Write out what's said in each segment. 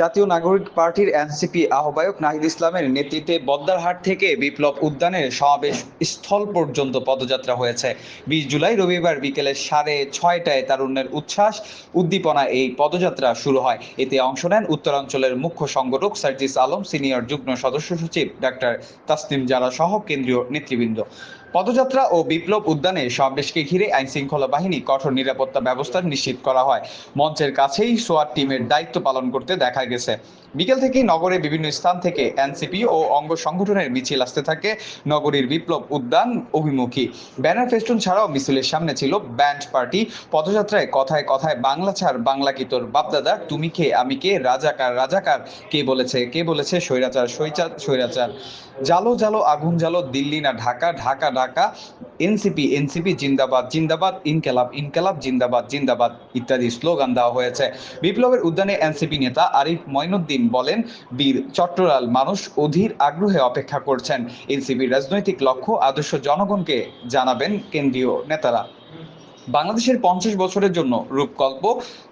জাতীয় নাগরিক পার্টির এনসিপি আহ্বায়ক নাহিদ ইসলামের নেতৃত্বে বদ্দারহাট থেকে বিপ্লব উদ্যানের সমাবেশ স্থল পর্যন্ত পদযাত্রা হয়েছে। বিশ জুলাই রবিবার বিকেলে সাড়ে ছয়টায় তারুণ্যের উচ্ছ্বাস, উদ্দীপনা এই পদযাত্রা শুরু হয়। এতে অংশ নেন উত্তরাঞ্চলের মুখ্য সংগঠক সার্জিস আলম, সিনিয়র যুগ্ম সদস্য সচিব ডাক্তার তাসনিম জারা সহ কেন্দ্রীয় নেতৃবৃন্দ। পদযাত্রা ও বিপ্লব উদ্যানে সমাবেশকে ঘিরে আইন শৃঙ্খলা বাহিনী কঠোর নিরাপত্তা ব্যবস্থা নিশ্চিত করা হয়। মঞ্চের কাছেই সোয়াট টিমের দায়িত্ব পালন করতে দেখা গেছে। বিকেল থেকেই নগরের বিভিন্ন স্থান থেকে এনসিপি ও অঙ্গ সংগঠনের মিছিল আসতে থাকে। নগরীর বিপ্লব উদ্যান অভিমুখী। ব্যানার ফেস্টুন ছাড়াও মিছিলের সামনে ছিল ব্যান্ড পার্টি। পদযাত্রায় কথায় কথায় বাংলা ছাড়, বাংলা কি তোর বাপদাদা তুমি কে? আমি কে? রাজাকার রাজাকার। কে বলেছে? কে বলেছে? স্বৈরাচার স্বৈচার স্বৈরাচার। জালো জালো, আগুন, জালো, দিল্লি না ঢাকা? ঢাকা ঢাকা। এনসিপি এনসিপি জিন্দাবাদ জিন্দাবাদ, ইনকেলাব ইনকেলাব, জিন্দাবাদ জিন্দাবাদ ইত্যাদি স্লোগান দেওয়া হয়েছে। বিপ্লবের উদ্যানে এনসিপি নেতা আরিফ মঈনুদ্দিন বলেন, বীর চট্টলাল মানুষ অধীর আগ্রহে অপেক্ষা করছেন। এনসিপির রাজনৈতিক লক্ষ্য আদর্শ জনগণকে জানাবেন কেন্দ্রীয় নেতারা। বাংলাদেশের পঞ্চাশ বছরের জন্য রূপকল্প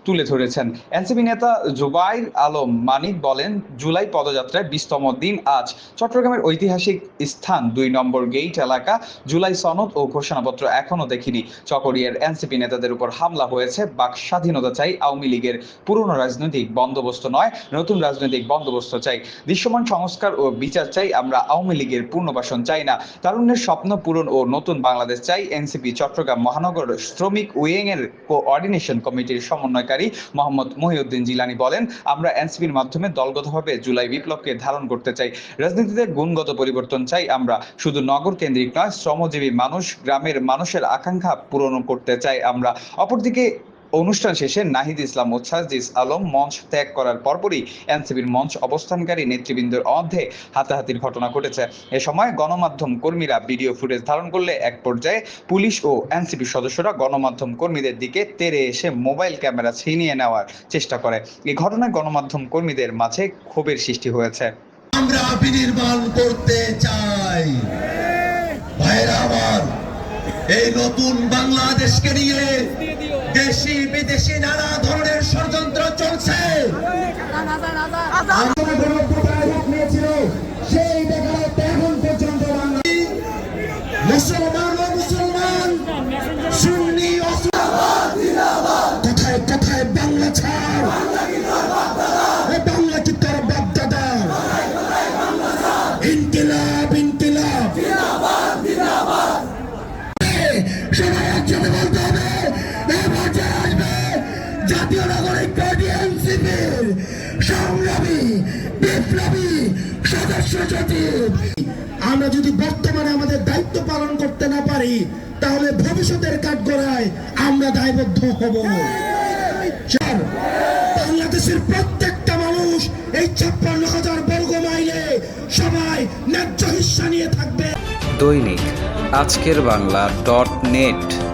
তুলে ধরেছেন। এনসিপি নেতা জুবাইর আলম মানিক বলেন, জুলাই পদযাত্রায় বিশতম দিন আজ। চট্টগ্রামের ঐতিহাসিক স্থান দুই নম্বর গেইট এলাকা। জুলাই সনদ ও ঘোষণাপত্র এখনও দেখিনি। চকরিয়ার এনসিপি নেতাদের উপর হামলা হয়েছে। বাক স্বাধীনতা চাই আওয়ামী লীগের। পুরনো রাজনৈতিক বন্দোবস্ত নয়, নতুন রাজনৈতিক বন্দোবস্ত চাই। দৃশ্যমান সংস্কার ও বিচার চাই, আমরা আওয়ামী লীগের পুনর্বাসন চাই না। তারুণ্যের স্বপ্ন পূরণ ও নতুন বাংলাদেশ চাই এনসিপি চট্টগ্রাম মহানগর শ্রমিক উইং এর কোঅর্ডিনেশন কমিটির সমন্বয়কারী মোহাম্মদ মহিউদ্দিন জিলানি বলেন, আমরা এনসিপির মাধ্যমে দলগতভাবে জুলাই বিপ্লবকে ধারণ করতে চাই। রাজনীতিতে গুণগত পরিবর্তন চাই আমরা। শুধু নগর কেন্দ্রিক নয়, শ্রমজীবী মানুষ, গ্রামের মানুষের আকাঙ্ক্ষা পূরণ করতে চাই আমরা। অপরদিকে অনুষ্ঠান শেষে নাহিদ ইসলাম ও সাজিস আলম মঞ্চ ত্যাগ করার পরপরই এনসিবির মঞ্চ অবস্থানকারী নেতৃবৃন্দের মধ্যে হাতাহাতির ঘটনা ঘটেছে। এ সময় গণমাধ্যম কর্মীরা ভিডিও ফুটেজ ধারণ করলে এক পর্যায়ে পুলিশ ও এনসিপি সদস্যরা গণমাধ্যম কর্মীদের দিকে তেড়ে এসে মোবাইল ক্যামেরা ছিনিয়ে নেওয়ার চেষ্টা করে। এই ঘটনায় গণমাধ্যম কর্মীদের মাঝে ক্ষোভের সৃষ্টি হয়েছে। আমরা বিনির্মাণ করতে চাই। এই নতুন বাংলাদেশকে নিয়ে দেশি বিদেশি নানা ধরনের ষড়যন্ত্র চলছে। সবাই একসাথে বলতে হবে এই পর্যায়ে আসবে জাতীয় নাগরিক পার্টি এনসিপির সংগ্রামী বিপ্লবী সদস্য সচিব আমরা যদি বর্তমানে আমাদের দায়িত্ব পালন করতে না পারি, তাহলে ভবিষ্যতের কাঠগড়ায় আমরা দায়বদ্ধ হব। বাংলাদেশের প্রত্যেকটা মানুষ এই ছাপ্পান্ন হাজার ন্যায্য হিস্সা নিয়ে থাকবে। দৈনিক আজকের বাংলা ডট নেট।